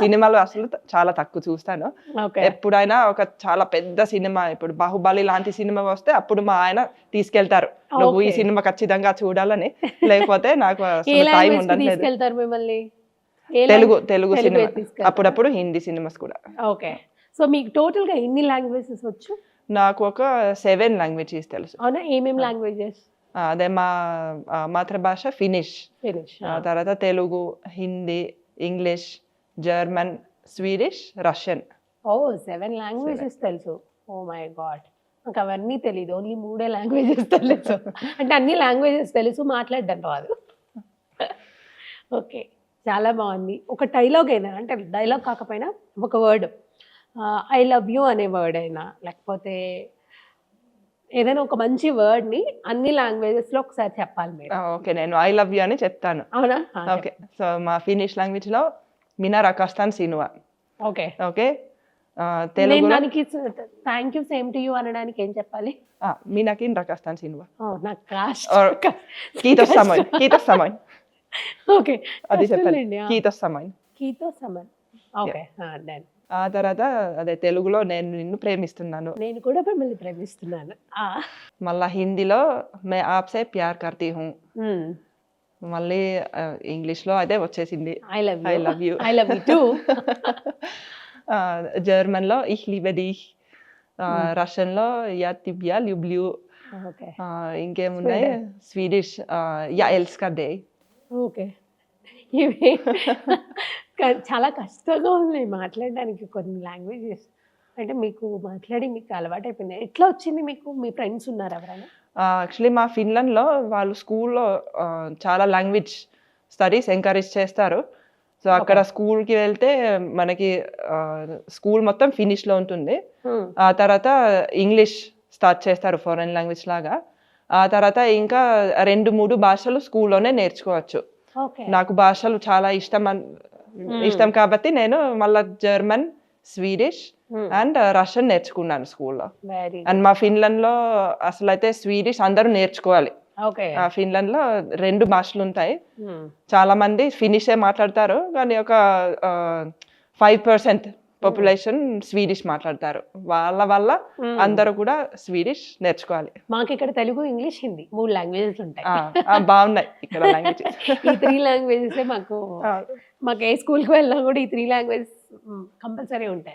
సినిమాలు అసలు చాలా తక్కువ చూస్తాను. ఎప్పుడైనా ఒక చాలా పెద్ద సినిమా ఇప్పుడు బాహుబలి లాంటి సినిమా వస్తే అప్పుడు మా ఆయన తీసుకెళ్తారు. నువ్వు ఈ. సినిమా ఖచ్చితంగా చూడాలని. లేకపోతే నాకు టైం తీసుకెళ్తారు మిమ్మల్ని? తెలుగు తెలుగు సినిమా? అప్పుడప్పుడు హిందీ సినిమాస్ కూడా. ఓకే. సో మీకు టోటల్గా ఎన్ని లాంగ్వేజెస్ వచ్చు? నాకు ఒక సెవెన్ లాంగ్వేజెస్ తెలుసు. అవునా? ఏమేం లాంగ్వేజెస్? అదే మా మాతృభాష ఫినిష్. ఫినిష్ తర్వాత Telugu Hindi English German Swedish Russian ఓ సెవెన్ లాంగ్వేజెస్ తెలుసు. Oh my God. నాకు అవన్నీ తెలియదు ఓన్లీ మూడే లాంగ్వేజెస్ తెలుసు. అంటే అన్ని లాంగ్వేజెస్ తెలుసు మాట్లాడడం రాదు. ఓకే. చాలా బాగుంది. ఒక డైలాగ్ అయినా అంటే డైలాగ్ కాకపోయినా ఒక వర్డ్ ఐ లవ్ యూ అనే వర్డ్ అయినా లేకపోతే ఏదైనా ఒక మంచి వర్డ్ని అన్ని లాంగ్వేజెస్లో ఒకసారి చెప్పాలి మీరు. ఓకే. నేను ఐ లవ్ యూ అని చెప్తాను. అవునా? ఓకే. సో మా ఫినిష్ లాంగ్వేజ్లో మినా రకాస్తాన్ సినిమా ఓకే ఓకే ఆ, నేను తెలుగులో దానికి thank you same to you అనడానికి ఏం చెప్పాలి ఆ, మీనాకిన్ రకాస్తాన్ సినిమా ఓ నాకు కాస్ట్ Or కీతస్ సమన్ కీతస్ సమన్ ఓకే అది చెప్పాలి కష్టంలేండి, ఆ. కీతస్ సమన్ కీతో సమన్ ఓకే డన్ ఆ తర్వాత అదే తెలుగులో నేను నిన్ను ప్రేమిస్తున్నాను నేను కూడా మిమ్మల్ని ప్రేమిస్తున్నాను ఆ. మళ్ళా హిందీలో మే ఆప్సే ప్యార్ కర్తీ హూ మ్మ్. మళ్ళీ ఆ, ఇంగ్లీష్లో అదే వచ్చేసింది. I love I love you I love you too జర్మన్లో ఇహ్ లిబె దిహ్ రష్యన్లో యా తిబ్యా ఆ, ఇంకేమున్నాయి? స్వీడిష్ యా ఎల్స్కా డే ఓకే. ఇవి చాలా కష్టంగా ఉన్నాయి మాట్లాడడానికి కొన్ని లాంగ్వేజెస్ అంటే మీకు మాట్లాడి మీకు అలవాటు అయిపోయింది ఎట్లా వచ్చింది మీకు? మీ ఫ్రెండ్స్ ఉన్నారు ఎవరైనా? యాక్చువల్లీ మా ఫిన్లాండ్లో వాళ్ళు స్కూల్లో చాలా లాంగ్వేజ్ స్టడీస్ ఎంకరేజ్ చేస్తారు. సో అక్కడ స్కూల్కి వెళ్తే మనకి స్కూల్ మొత్తం ఫినిష్లో ఉంటుంది. ఆ తర్వాత ఇంగ్లీష్ స్టార్ట్ చేస్తారు ఫారెన్ లాంగ్వేజ్ లాగా. ఆ తర్వాత ఇంకా రెండు మూడు భాషలు స్కూల్లోనే నేర్చుకోవచ్చు. నాకు భాషలు చాలా ఇష్టం ఇష్టం కాబట్టి నేను మళ్ళీ జర్మన్ స్వీడిష్ అండ్ రష్యన్ నేర్చుకున్నాను స్కూల్లో అండ్ మా ఫిన్లాండ్లో అసలు అయితే స్వీడిష్ అందరూ నేర్చుకోవాలి. ఓకే ఆ ఫిన్లాండ్లో రెండు భాషలు ఉంటాయి. మ్మ్. చాలా మంది ఫినిషే మాట్లాడతారు కానీ ఒక ఫైవ్ పర్సెంట్ పాపులేషన్ స్వీడిష్ మాట్లాడతారు. వాళ్ళ వల్ల అందరూ కూడా స్వీడిష్ నేర్చుకోవాలి. మాకు ఇక్కడ తెలుగు ఇంగ్లీష్ హిందీ మూడు లాంగ్వేజెస్ ఉంటాయి. బాగున్నాయి ఇక్కడ లాంగ్వేజెస్ ఈ త్రీ లాంగ్వేజెస్ మాకు మాకు ఏ స్కూల్కి వెళ్ళినా కూడా ఈ త్రీ లాంగ్వేజెస్ కంపల్సరీ ఉంటాయి.